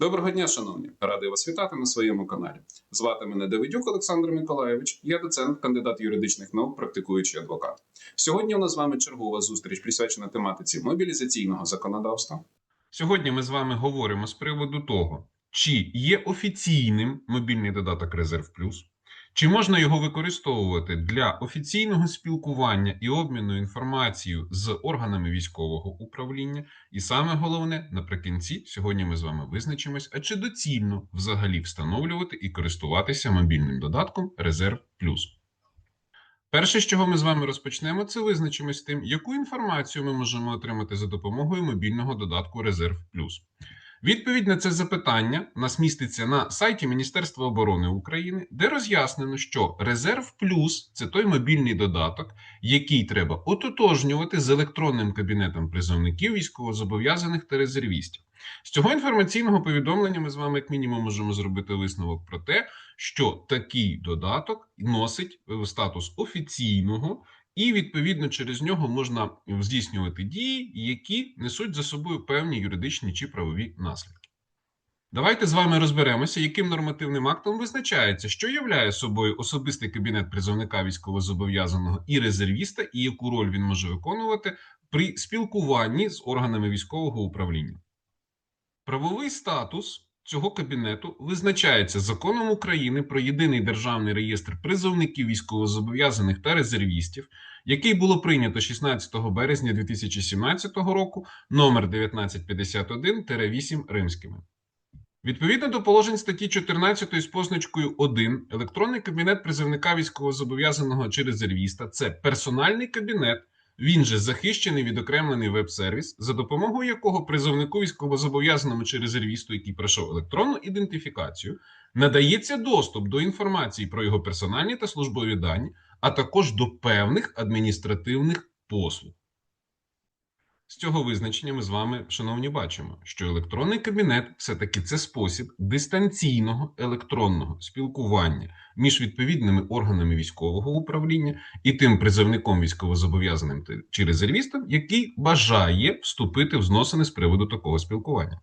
Доброго дня, шановні! Радий вас вітати на своєму каналі. Звати мене Давидюк Олександр Миколаєвич, я доцент, кандидат юридичних наук, практикуючий адвокат. Сьогодні у нас з вами чергова зустріч присвячена тематиці мобілізаційного законодавства. Сьогодні ми з вами говоримо з приводу того, чи є офіційним мобільний додаток Резерв Плюс, чи можна його використовувати для офіційного спілкування і обміну інформацією з органами військового управління. І саме головне, наприкінці, сьогодні ми з вами визначимось, а чи доцільно взагалі встановлювати і користуватися мобільним додатком Резерв Плюс. Перше, з чого ми з вами розпочнемо, це визначимось тим, яку інформацію ми можемо отримати за допомогою мобільного додатку Резерв Плюс. Відповідь на це запитання нас міститься на сайті Міністерства оборони України, де роз'яснено, що Резерв Плюс це той мобільний додаток, який треба ототожнювати з електронним кабінетом призовників військовозобов'язаних та резервістів. З цього інформаційного повідомлення ми з вами, як мінімум, можемо зробити висновок про те, що такий додаток носить статус офіційного, і відповідно через нього можна здійснювати дії, які несуть за собою певні юридичні чи правові наслідки. Давайте з вами розберемося, яким нормативним актом визначається, що являє собою особистий кабінет призовника військовозобов'язаного і резервіста, і яку роль він може виконувати при спілкуванні з органами військового управління. Правовий статус цього кабінету визначається законом України про єдиний державний реєстр призовників військовозобов'язаних та резервістів, який було прийнято 16 березня 2017 року, номер 1951-8 римськими. Відповідно до положень статті 14 з позначкою 1, електронний кабінет призовника військовозобов'язаного чи резервіста це персональний кабінет, він же захищений відокремлений веб-сервіс, за допомогою якого призовнику військовозобов'язаному чи резервісту, який пройшов електронну ідентифікацію, надається доступ до інформації про його персональні та службові дані, а також до певних адміністративних послуг. З цього визначення ми з вами, шановні, бачимо, що електронний кабінет все-таки це спосіб дистанційного електронного спілкування між відповідними органами військового управління і тим призовником військовозобов'язаним чи резервістом, який бажає вступити в зносини з приводу такого спілкування.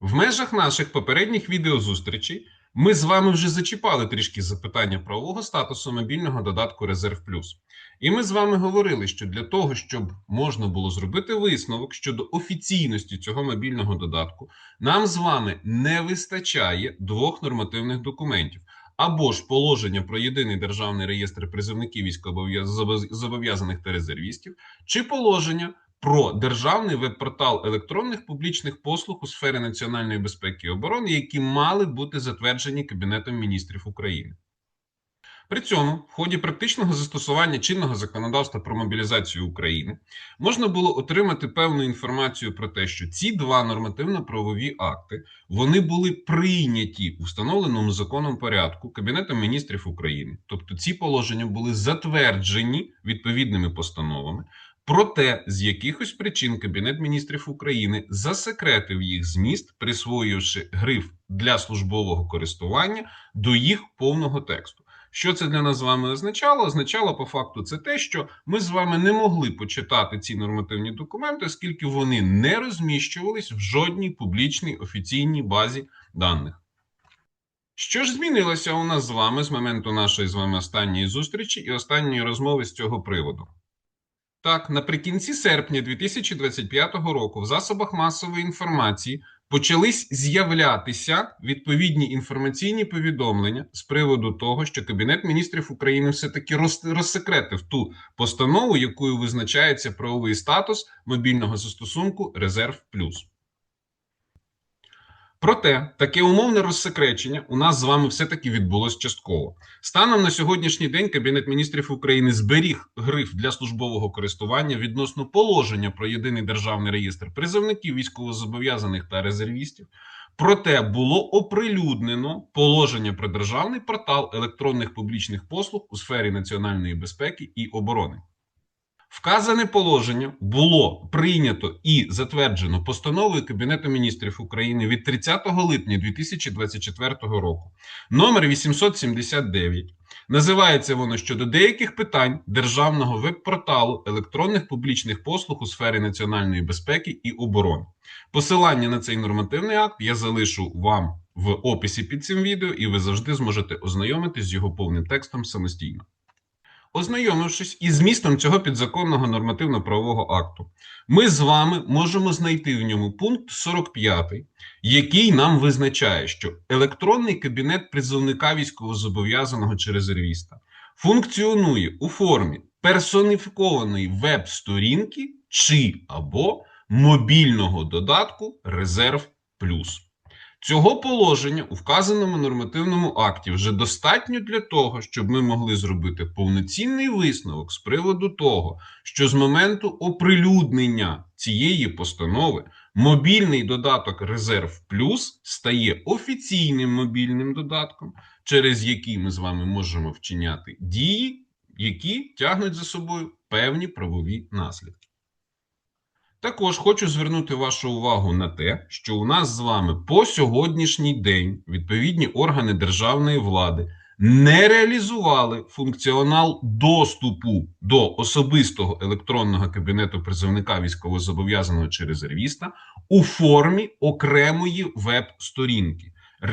В межах наших попередніх відеозустрічей ми з вами вже зачіпали трішки запитання правового статусу мобільного додатку Резерв Плюс. І ми з вами говорили, що для того, щоб можна було зробити висновок щодо офіційності цього мобільного додатку, нам з вами не вистачає двох нормативних документів. Або ж положення про єдиний державний реєстр призовників військовозобов'язаних та резервістів, чи положення про державний веб-портал електронних публічних послуг у сфері національної безпеки і оборони, які мали бути затверджені Кабінетом міністрів України. При цьому, в ході практичного застосування чинного законодавства про мобілізацію України можна було отримати певну інформацію про те, що ці два нормативно-правові акти вони були прийняті у встановленому законом порядку Кабінетом міністрів України, тобто ці положення були затверджені відповідними постановами. Проте з якихось причин Кабінет міністрів України засекретив їх зміст, присвоївши гриф для службового користування до їх повного тексту. Що це для нас з вами означало? Означало по факту це те, що ми з вами не могли почитати ці нормативні документи, оскільки вони не розміщувались в жодній публічній офіційній базі даних. Що ж змінилося у нас з вами з моменту нашої з вами останньої зустрічі і останньої розмови з цього приводу? Так, наприкінці серпня 2025 року в засобах масової інформації почались з'являтися відповідні інформаційні повідомлення з приводу того, що Кабінет міністрів України все-таки роз- розсекретив ту постанову, якою визначається правовий статус мобільного застосунку Резерв Плюс. Проте таке умовне розсекречення у нас з вами все-таки відбулось частково. Станом на сьогоднішній день Кабінет міністрів України зберіг гриф для службового користування відносно положення про єдиний державний реєстр призовників військовозобов'язаних та резервістів. Проте було оприлюднено положення про державний портал електронних публічних послуг у сфері національної безпеки і оборони. Вказане положення було прийнято і затверджено постановою Кабінету міністрів України від 30 липня 2024 року номер 879 Називається воно щодо деяких питань державного веб-порталу електронних публічних послуг у сфері національної безпеки і оборони. Посилання на цей нормативний акт я залишу вам в описі під цим відео, і ви завжди зможете ознайомитись з його повним текстом самостійно. Ознайомившись із змістом цього підзаконного нормативно-правового акту, ми з вами можемо знайти в ньому пункт 45, який нам визначає, що електронний кабінет призовника військовозобов'язаного чи резервіста функціонує у формі персоніфікованої веб-сторінки чи або мобільного додатку Резерв Плюс. Цього положення у вказаному нормативному акті вже достатньо для того, щоб ми могли зробити повноцінний висновок з приводу того, що з моменту оприлюднення цієї постанови мобільний додаток Резерв Плюс стає офіційним мобільним додатком, через який ми з вами можемо вчиняти дії, які тягнуть за собою певні правові наслідки. Також хочу звернути вашу увагу на те, що у нас з вами по сьогоднішній день відповідні органи державної влади не реалізували функціонал доступу до особистого електронного кабінету призовника військовозобов'язаного чи резервіста у формі окремої веб-сторінки.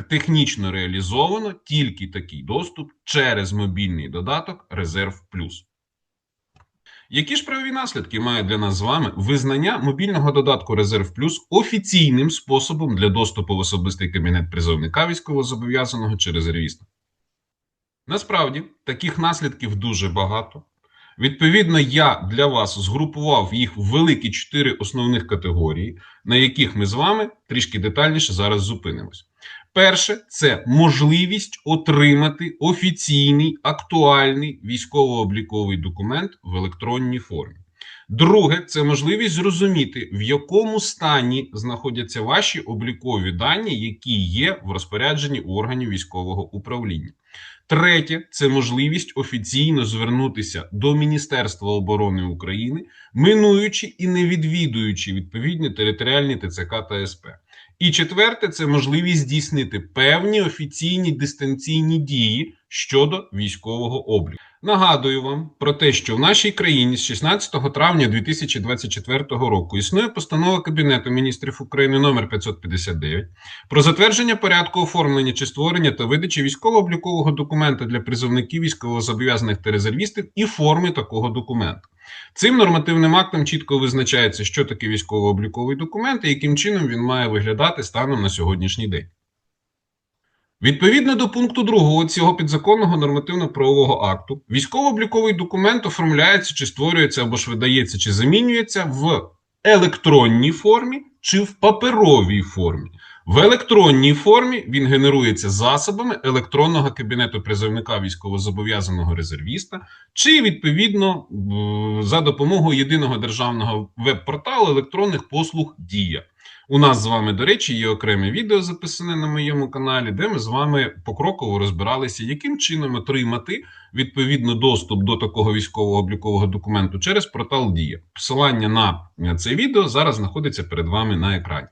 Технічно реалізовано тільки такий доступ через мобільний додаток Резерв Плюс. Які ж правові наслідки має для нас з вами визнання мобільного додатку Резерв Плюс офіційним способом для доступу в особистий кабінет призовника військовозобов'язаного чи резервіста? Насправді таких наслідків дуже багато. Відповідно, я для вас згрупував їх в великі чотири основних категорії, на яких ми з вами трішки детальніше зараз зупинимось. Перше це можливість отримати офіційний актуальний військово-обліковий документ в електронній формі. Друге, це можливість зрозуміти, в якому стані знаходяться ваші облікові дані, які є в розпорядженні органів військового управління. Третє це можливість офіційно звернутися до Міністерства оборони України, минуючи і не відвідуючи відповідні територіальні ТЦК та СП. І четверте це можливість здійснити певні офіційні дистанційні дії щодо військового обліку. Нагадую вам про те, що в нашій країні з 16 травня 2024 року існує постанова Кабінету міністрів України номер 559 про затвердження порядку оформлення чи створення та видачі військово-облікового документа для призовників військовозобов'язаних та резервістів і форми такого документу. Цим нормативним актом чітко визначається, що таке військово-обліковий документ і яким чином він має виглядати станом на сьогоднішній день. Відповідно до пункту 2 цього підзаконного нормативно-правового акту, військово-обліковий документ оформляється чи створюється або ж видається, чи замінюється в електронній формі чи в паперовій формі. В електронній формі він генерується засобами електронного кабінету призовника військовозобов'язаного резервіста, чи відповідно за допомогою єдиного державного веб-порталу електронних послуг Дія. У нас з вами, до речі, є окреме відео записане на моєму каналі, де ми з вами покроково розбиралися, яким чином отримати відповідно доступ до такого військового облікового документу через портал Дія. Посилання на це відео зараз знаходиться перед вами на екрані.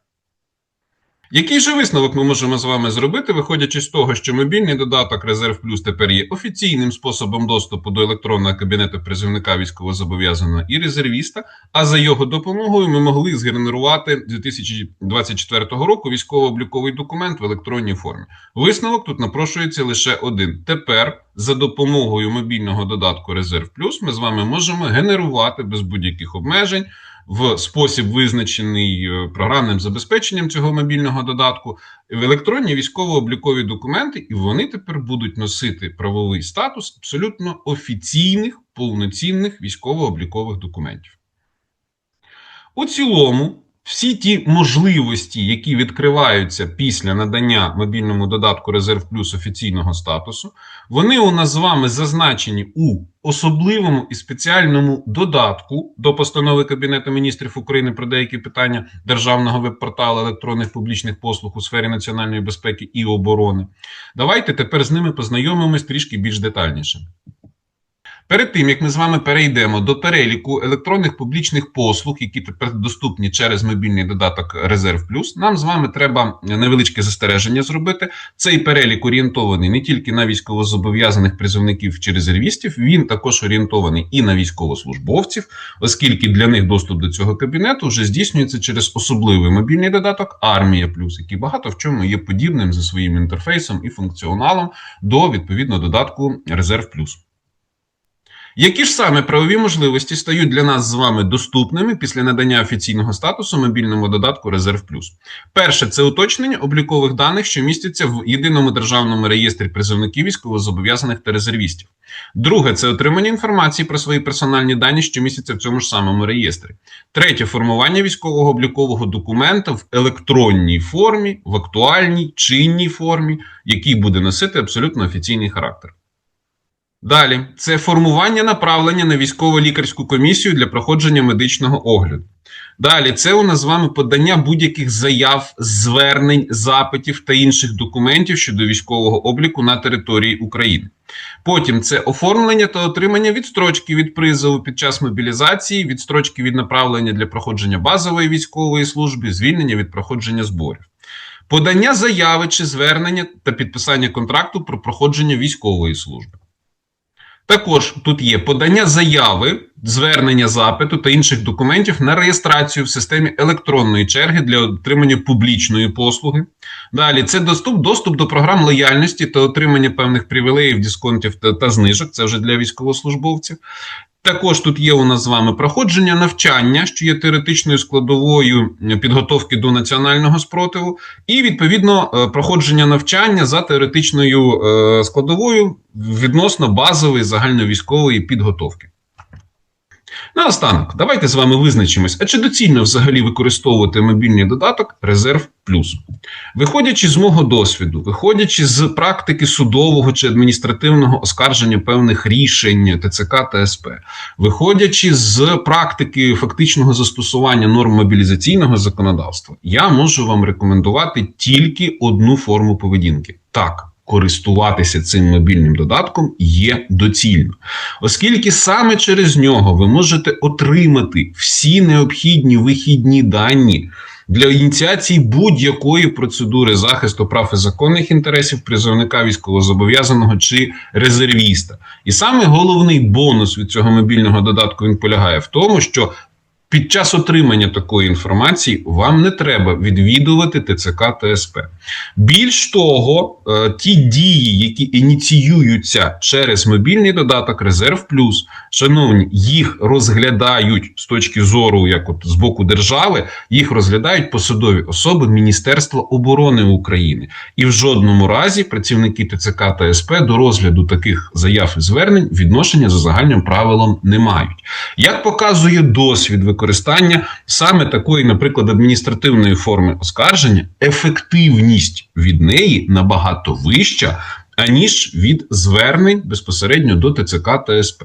Який же висновок ми можемо з вами зробити, виходячи з того, що мобільний додаток Резерв Плюс тепер є офіційним способом доступу до електронного кабінету призовника військовозобов'язаного і резервіста, а за його допомогою ми могли згенерувати 2024 року військово-обліковий документ в електронній формі. Висновок тут напрошується лише один. Тепер за допомогою мобільного додатку Резерв Плюс ми з вами можемо генерувати без будь-яких обмежень в спосіб, визначений е, програмним забезпеченням цього мобільного додатку, в електронні військово-облікові документи, і вони тепер будуть носити правовий статус абсолютно офіційних повноцінних військово-облікових документів. У цілому. Всі ті можливості, які відкриваються після надання мобільному додатку Резерв Плюс офіційного статусу, вони у нас з вами зазначені у особливому і спеціальному додатку до постанови Кабінету міністрів України про деякі питання державного веб-порталу електронних публічних послуг у сфері національної безпеки і оборони. Давайте тепер з ними познайомимось трішки більш детальніше. Перед тим як ми з вами перейдемо до переліку електронних публічних послуг, які тепер доступні через мобільний додаток Резерв Плюс, нам з вами треба невеличке застереження зробити. Цей перелік орієнтований не тільки на військовозобов'язаних призовників чи резервістів, він також орієнтований і на військовослужбовців, оскільки для них доступ до цього кабінету вже здійснюється через особливий мобільний додаток Армія Плюс, який багато в чому є подібним за своїм інтерфейсом і функціоналом до відповідно додатку Резерв Плюс. Які ж саме правові можливості стають для нас з вами доступними після надання офіційного статусу мобільному додатку Резерв Плюс? Перше це уточнення облікових даних, що містяться в єдиному державному реєстрі призовників військовозобов'язаних та резервістів. Друге це отримання інформації про свої персональні дані, що містяться в цьому ж самому реєстрі. Третє формування військового облікового документа в електронній формі, в актуальній чинній формі, який буде носити абсолютно офіційний характер. Далі це формування направлення на військово-лікарську комісію для проходження медичного огляду. Далі це у нас з вами подання будь-яких заяв, звернень, запитів та інших документів щодо військового обліку на території України. Потім це оформлення та отримання відстрочки від призову під час мобілізації, відстрочки від направлення для проходження базової військової служби, звільнення від проходження зборів. Подання заяви чи звернення та підписання контракту про проходження військової служби. Також тут є подання заяви, звернення запиту та інших документів на реєстрацію в системі електронної черги для отримання публічної послуги. Далі це доступ, доступ до програм лояльності та отримання певних привілеїв, дисконтів та, та знижок. Це вже для військовослужбовців. Також тут є у нас з вами проходження навчання, що є теоретичною складовою підготовки до національного спротиву, і відповідно е, проходження навчання за теоретичною е, складовою відносно базової загальновійськової підготовки. Наостанок, давайте з вами визначимось, а чи доцільно взагалі використовувати мобільний додаток Резерв Плюс. Виходячи з мого досвіду, виходячи з практики судового чи адміністративного оскарження певних рішень ТЦК та СП, виходячи з практики фактичного застосування норм мобілізаційного законодавства, я можу вам рекомендувати тільки одну форму поведінки. Так, користуватися цим мобільним додатком є доцільно, оскільки саме через нього ви можете отримати всі необхідні вихідні дані. Для ініціації будь-якої процедури захисту прав і законних інтересів призовника військовозобов'язаного чи резервіста, і саме головний бонус від цього мобільного додатку він полягає в тому, що під час отримання такої інформації вам не треба відвідувати ТЦК та СП. Більш того, е, ті дії, які ініціюються через мобільний додаток Резерв Плюс, шановні, їх розглядають з точки зору, як от з боку держави, їх розглядають посадові особи Міністерства оборони України. І в жодному разі працівники ТЦК та СП до розгляду таких заяв і звернень відношення за загальним правилом не мають. Як показує досвід використання саме такої, наприклад, адміністративної форми оскарження, ефективність від неї набагато вища, аніж від звернень безпосередньо до ТЦК та СП.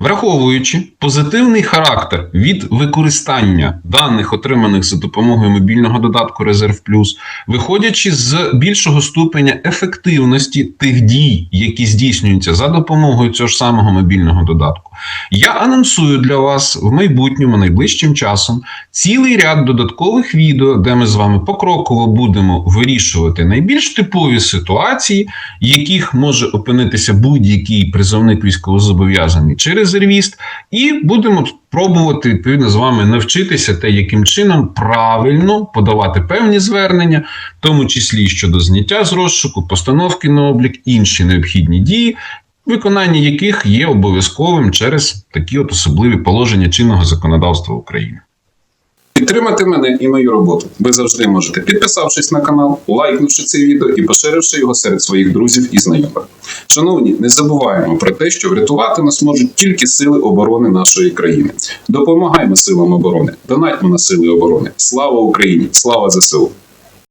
Враховуючи позитивний характер від використання даних, отриманих за допомогою мобільного додатку Резерв Плюс, виходячи з більшого ступеня ефективності тих дій, які здійснюються за допомогою цього ж самого мобільного додатку, я анонсую для вас в майбутньому найближчим часом цілий ряд додаткових відео, де ми з вами покроково будемо вирішувати найбільш типові ситуації, яких може опинитися будь-який призовник військовозобов'язаний чи резервіст, і будемо пробувати відповідно з вами навчитися те, яким чином правильно подавати певні звернення, в тому числі щодо зняття з розшуку, постановки на облік, інші необхідні дії. Виконання яких є обов'язковим через такі от особливі положення чинного законодавства України. Підтримати мене і мою роботу ви завжди можете, підписавшись на канал, лайкнувши це відео і поширивши його серед своїх друзів і знайомих. Шановні, не забуваємо про те, що врятувати нас можуть тільки сили оборони нашої країни. Допомагаємо силам оборони, донатьмо на сили оборони. Слава Україні! Слава ЗСУ!